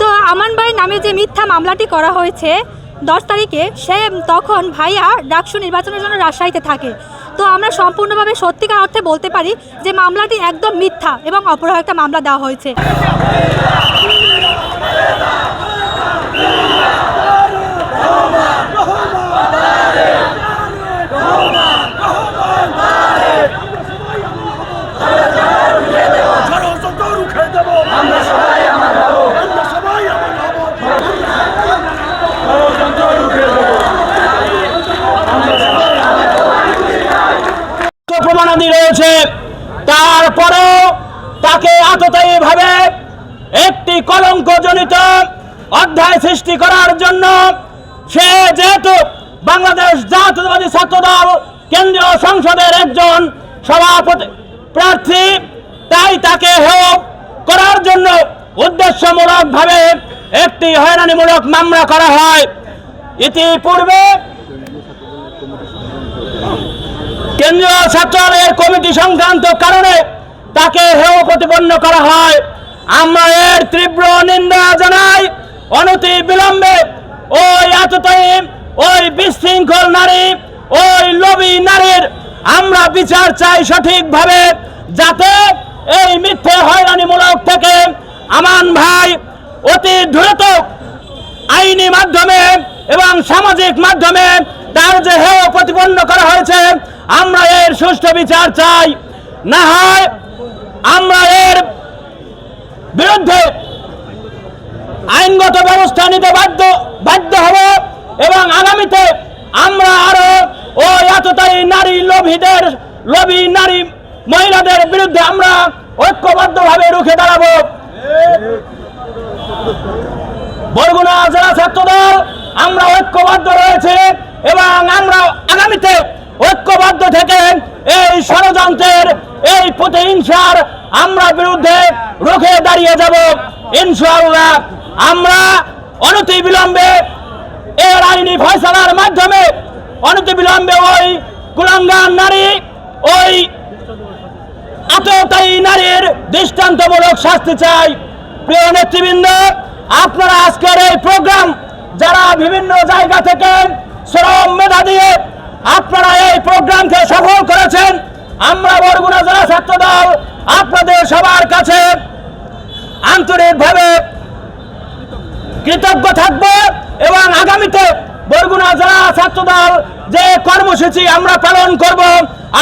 তো আমান ভাইয়ের নামে যে মিথ্যা মামলাটি করা হয়েছে, দশ তারিখে, সে তখন ভাইয়া ডাকসু নির্বাচনের জন্য রাজশাহীতে থাকে। তো আমরা সম্পূর্ণভাবে সত্যিকার অর্থে বলতে পারি যে মামলাটি একদম মিথ্যা এবং অপরাহ একটা মামলা দেওয়া হয়েছে ষড়যন্ত্র রুখে দেব আমরা সবাই আমার হব আমরা সবাই আমার হব প্রমাণাদি রয়েছে। তারপরেও তাকে আততায়ী ভাবে একটি কলঙ্কজনিত অধ্যায় সৃষ্টি করার জন্য সে যেহেতু বাংলাদেশ জাতীয়তাবাদী ছাত্রদল, কেন্দ্রীয় সংসদের একজন সভাপতি প্রার্থী, তাই তাকে হেয় করার জন্য উদ্দেশ্যমূলক ভাবে একটি হয়রানিমূলক মামলা করা হয়। ইতিপূর্বে কেন্দ্রীয় ছাত্রালয়ের কমিটি সংক্রান্ত কারণে তাকে হেয় প্রতিপন্ন করা হয়। আমরা এর তীব্র নিন্দা জানাই, অনতি বিলম্বে ওই আততায়ী, ওই বিশৃঙ্খল নারী, ওই লোভী নারীর আমরা বিচার চাই সঠিকভাবে, যাতে এই মিথ্যে হয়রানিমূলক থেকে আমান ভাই অতি দ্রুত আইনি মাধ্যমে এবং সামাজিক মাধ্যমে তার যে হেয় প্রতিপন্ন করা হয়েছে আমরা এর সুষ্ঠু বিচার চাই। না হয় আমরা এর বিরুদ্ধে আইনগত ব্যবস্থা নিতে বাধ্য বাধ্য হব এবং আগামীতে আমরা আরও ওই এতটাই নারী লোভীদের, লোভী নারী মহিলাদের বিরুদ্ধে আমরা ঐক্যবদ্ধভাবে রুখে দাঁড়াবো। বরগুনা জেলা ছাত্রদল, আমরা ঐক্যবদ্ধ রয়েছে এবং আমরা আগামীতে ঐক্যবদ্ধ থেকে এই ষড়যন্ত্রের এই প্রতিহিংসার আমরা বিরুদ্ধে রুখে দাঁড়িয়ে যাব, ইনশাআল্লাহ। আমরা অনতি বিলম্বে এর আইনি ফয়সালার মাধ্যমে অনতি বিলম্বে ওই কুলাঙ্গার নারী, ওই আততায়ী নারীর দৃষ্টান্তমূলক শাস্তি চাই। প্রিয় নেতৃবৃন্দ, আপনারা আজকের এই প্রোগ্রাম, যারা বিভিন্ন জায়গা থেকে শ্রম মেধা দিয়ে আপনারা এই প্রোগ্রামকে সফল করেছেন। আমরা বরগুনা জেলা ছাত্র দল আপনাদের সবার কাছে আন্তরিকভাবে কৃতজ্ঞ থাকব এবং আগামীতে বরগুনা জেলা ছাত্রদল যে কর্মসূচি আমরা পালন করব,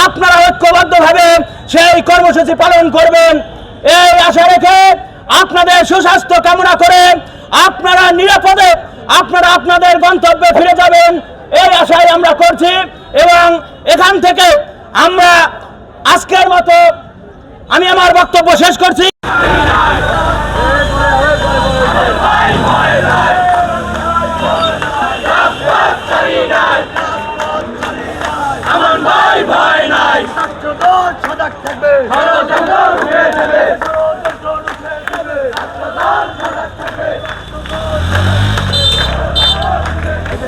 আপনারা ঐক্যবদ্ধভাবে সেই কর্মসূচি পালন করবেন। এই আশা রেখে আপনাদের সুস্বাস্থ্য কামনা করে আপনারা নিরাপদে আপনারা আপনাদের গন্তব্যে ফিরে যাবেন। এই আশায় আমরা করছি এবং এখান থেকে আমরা আজকের মতো আমি আমার বক্তব্য শেষ করছি। ভাই ভাই নাই।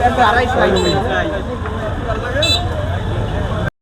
আড়াইশো।